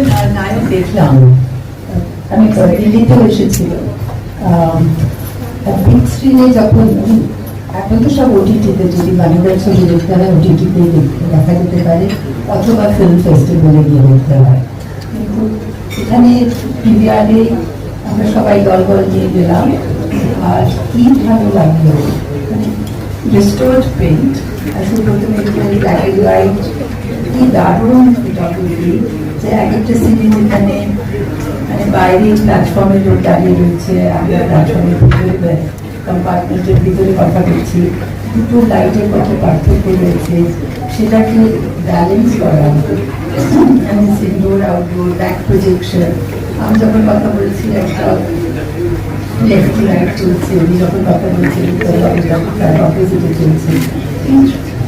একটা দেখলাম। আমি দিল্লিতেও এসেছিল। বিগ স্ক্রিনে যখন এখন তো সব ওটিটিতে যদি বাংলার ছবি দেখতে হয় ওটিটিতে দেখা যেতে পারে, অথবা ফিল্ম ফেস্টিভ্যালে গিয়ে দেখতে হয়। কিন্তু এখানে পিভিআরে আমরা সবাই দল দল নিয়ে গেলাম, আর কি ভালো লাগল? রিস্টোর্ড প্রিন্ট আসলে প্রথমে এন্ড হোয়াইট কি দারুণ ফটোগ্রাফি যে এক একটা সিরিজ এখানে মানে বাইরে প্ল্যাটফর্মের লোক দাঁড়িয়ে রয়েছে আমরা প্ল্যাটফর্মের ভিতরে কম্পার্টমেন্টের ভিতরে কথা বলছি। দুটো লাইটের কত পার্থক্য রয়েছে, সেটাকে ব্যালেন্স করা। মানে ইনডোর আউটডোর ব্যাক প্রজেকশন আমি যখন কথা বলছি, একটা লেফট টু রাইট চলছে উনি যখন কথা বলছেন তার অপোজিটে চলছে।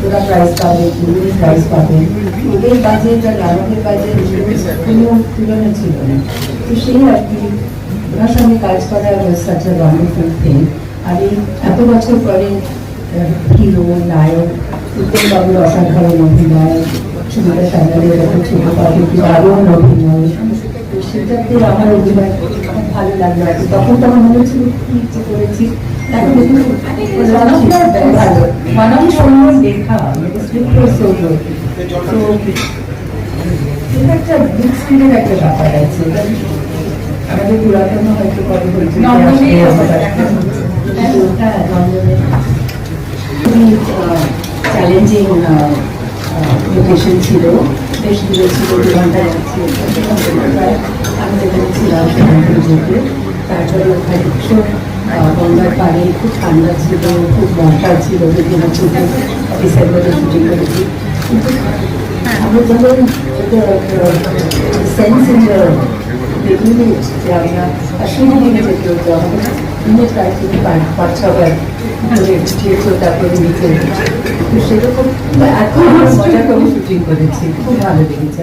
ওরা প্রাইজ পাবে তুমি প্রাইজ পাবে ওদের বাজেট আর আমাদের বাজেট কোনো তুলনা ছিল না তো সেই আর কি ওনার সঙ্গে কাজ করা সাচ আ ওয়ান্ডারফুল থিং আর এই এত বছর পরে হিরো নায়ক উত্তম বাবুর অসাধারণ অভিনয় সুবিধা সান্যালের যখন ছোট পাখি দারুণ অভিনয় সেটাতে আমার অভিনয় ভালো লাগল আর তখন তো আমার মনে হচ্ছিল কি করেছি এখন দেখুন ভালো মানব সুন্দর সুন্দর তো এটা একটা বিগ স্ক্রিনের একটা ব্যাপার আছে আমাদের পুরাতন হয়তো হ্যাঁ খুবই চ্যালেঞ্জিং লোকেশন ছিল। বেশ দূরে ছিল। দু ঘণ্টা আমি যেখানে ছিলাম তারপরে ওখানে গঙ্গার পাড়ে খুব ঠান্ডা ছিল খুব মশা ছিল আমার ছুটি ডিসেম্বরে শুটিং করেছি কিন্তু আমরা যেমন সেন্স ইন বেগুনি যে আমরা দিনে যেতে হতো আমাদের দিনে প্রায় তিন পাঁচ ছবার উঠিয়েছো তারপরে সেরকম, এত মজা করে শুটিং করেছি, খুব ভালো লেগেছে।